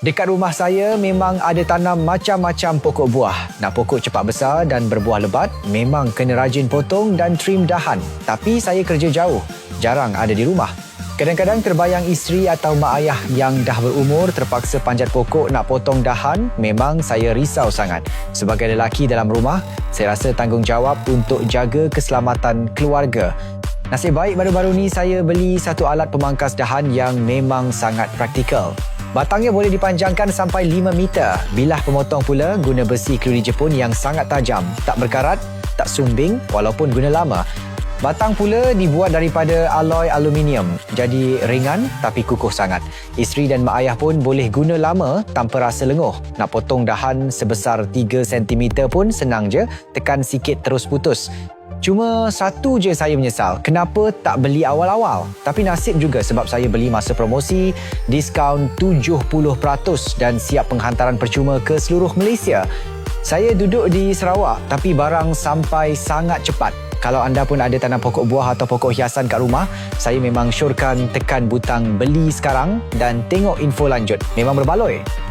Dekat rumah saya memang ada tanam macam-macam pokok buah. Nak pokok cepat besar dan berbuah lebat, memang kena rajin potong dan trim dahan. Tapi saya kerja jauh, jarang ada di rumah. Kadang-kadang terbayang isteri atau mak ayah yang dah berumur terpaksa panjat pokok nak potong dahan, memang saya risau sangat. Sebagai lelaki dalam rumah, saya rasa tanggungjawab untuk jaga keselamatan keluarga. Nasib baik baru-baru ni saya beli satu alat pemangkas dahan yang memang sangat praktikal. Batangnya boleh dipanjangkan sampai 5 meter. Bilah pemotong pula guna besi kluri Jepun yang sangat tajam. Tak berkarat, tak sumbing walaupun guna lama. Batang pula dibuat daripada alloy aluminium. Jadi ringan tapi kukuh sangat. Isteri dan mak ayah pun boleh guna lama tanpa rasa lenguh. Nak potong dahan sebesar 3 cm pun senang je. Tekan sikit terus putus. Cuma satu je saya menyesal, kenapa tak beli awal-awal? Tapi nasib juga sebab saya beli masa promosi, diskaun 70% dan siap penghantaran percuma ke seluruh Malaysia. Saya duduk di Sarawak tapi barang sampai sangat cepat. Kalau anda pun ada tanam pokok buah atau pokok hiasan kat rumah, saya memang syorkan tekan butang beli sekarang dan tengok info lanjut. Memang berbaloi.